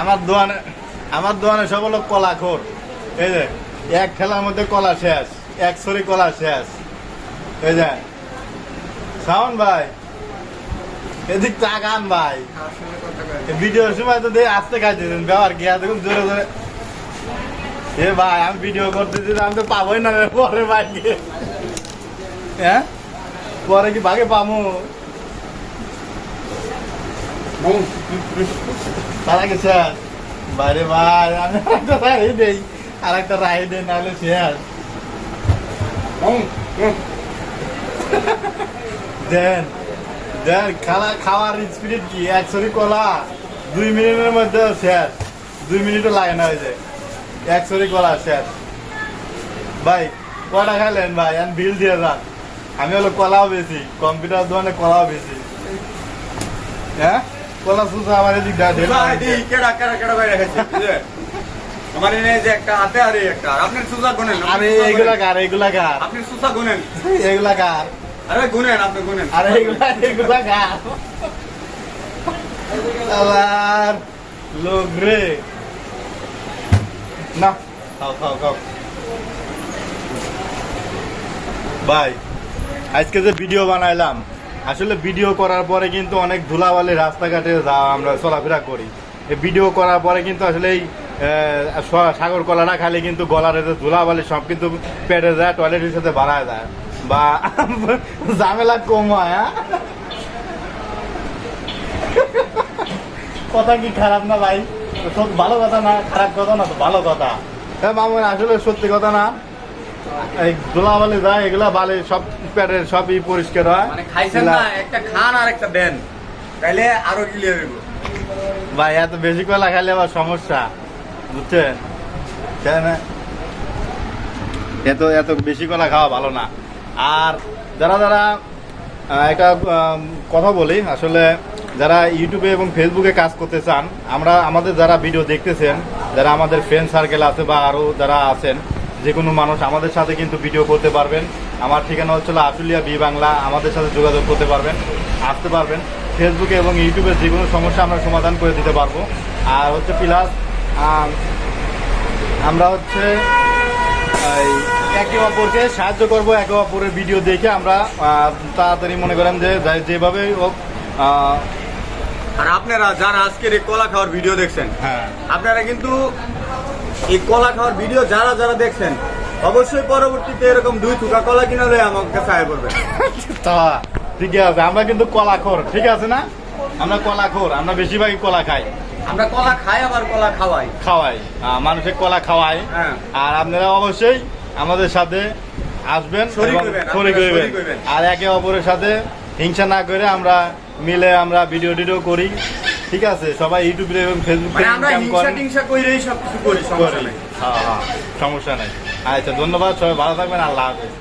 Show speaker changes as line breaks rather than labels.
আমার দোয়ানে আমার দোয়ানে সব হলো কলা খোর। এই যে, এক ঠেলার মধ্যে কলা শেষ, এক সরি কলা শেষ। এই যে, শাওন ভাই, এদিক তাকান ভাই। ভিডিওর সময় তো দিয়ে আসতে খাইতেছেন ব্যবহার কি দেখুন, জোরে জোরে। এ ভাই, আমি ভিডিও করতেছি আমি তো পাবোই না পরে ভাই হ্যাঁ? পরে কি ভাগে পামু? তার আগে শেষ বাইরে ভাই, আমি আর একটা রাই দেই, নাহলে শেষ দেন দেন, খালা, খাওয়ার স্পিরিট কি? একশোরি কলা, দুই মিনিটের মধ্যে শেষ দুই মিনিটও লাগে না হয়েছে একশোরি কলা শেষ ভাই, কটা খাইলেন ভাই? আমি বিল দিয়ে যান। আমি হলো কলাও বেশি কম্পিউটার দোকানে কলাও বেশি হ্যাঁ? কলা সুসা আমার এদিক দা
কেডা কেডা কেডা বাইরে খাইছে আমার এনে যে একটা হাতে আর একটা। আপনি সুসা গুনেন
আরে এগুলা
গুনেন।
এগুলা কার
আপনি সুসা গুনেন।
এগুলা কার?
আরে গুনেন আপনি গুনেন।
আরে এগুলা এগুলা কার? আলার লোক রে। না খাও খাও খাও। ভাই আজকে যে ভিডিও বানাইলাম আসলে ভিডিও করার পরে কিন্তু অনেক ধুলাবালি রাস্তাঘাটে যা আমরা চলাফেরা করি। এই ভিডিও করার পরে কিন্তু আসলে এই সাগর কলাটা খালি কিন্তু গলার ধুলাবালি সব কিন্তু পেটে যায় টয়লেটের সাথে বাড়ায় যায় বা ঝামেলা কম হয় হ্যাঁ? কথা কি খারাপ না ভাই? ভালো কথা না, খারাপ কথা না তো ভালো কথা। হ্যাঁ মামুন, আসলে সত্যি কথা না। এই ধুলাবালি যায় এগুলা বালি সব পেটের সবই পরিষ্কার হয়।
মানে খাইছেন না একটা খান আর একটা দেন। তাইলে আরও ক্লিয়ার হইব।
ভাই এত বেশি কলা খাইলে আবার সমস্যা বুঝছেন? তাই না? এত এত বেশি কলা খাওয়া ভালো না। আর যারা যারা একটা কথা বলি আসলে যারা ইউটিউবে এবং ফেসবুকে কাজ করতে চান আমরা আমাদের যারা ভিডিও দেখতেছেন যারা আমাদের ফ্রেন্ড সার্কেল আছে বা আরও যারা আছেন যে কোনো মানুষ আমাদের সাথে কিন্তু ভিডিও করতে পারবেন। আমার ঠিকানা হচ্ছিল আশুলিয়া বি বাংলা। আমাদের সাথে যোগাযোগ করতে পারবেন আসতে পারবেন। ফেসবুকে এবং ইউটিউবে যে কোনো সমস্যা আমরা সমাধান করে দিতে পারব। আর হচ্ছে প্লাস আমরা হচ্ছে একে অপরকে সাহায্য করব একে অপরের ভিডিও দেখে আমরা তাড়াতাড়ি মনে করেন যে যাই- যেভাবে হোক
আর আপনারা যারা আজকের এই কলা খাওয়ার ভিডিও দেখছেন
হ্যাঁ।
আপনারা কিন্তু এই কলা খাওয়ার ভিডিও যারা যারা দেখছেন অবশ্যই পরবর্তীতে এরকম দুই থুকা কলা কিনা দেয় আমার কাছে আয় করবেন।
তা ঠিক আছে আমরা কিন্তু কলা খোর ঠিক আছে না? আমরা কলা খোর আমরা বেশিরভাগই কলা খাই।
আমরা কলা খাই আবার কলা খাওয়াই।
খাওয়াই মানুষের কলা খাওয়াই
হ্যাঁ।
আর আপনারা অবশ্যই আমাদের সাথে আসবেন
শরিক হইবেন।
আর একে অপরের সাথে হিংসা না করে আমরা মিলে আমরা ভিডিও টিডিও করি। ঠিক আছে সবাই ইউটিউবে এবং ফেসবুকে
মানে আমরা হিংসা টিংসা কইরেই সব কিছু করি সমস্যা নাই।
হ্যাঁ হ্যাঁ সমস্যা নাই। আচ্ছা ধন্যবাদ সবাই ভালো থাকবেন আল্লাহ হাফেজ।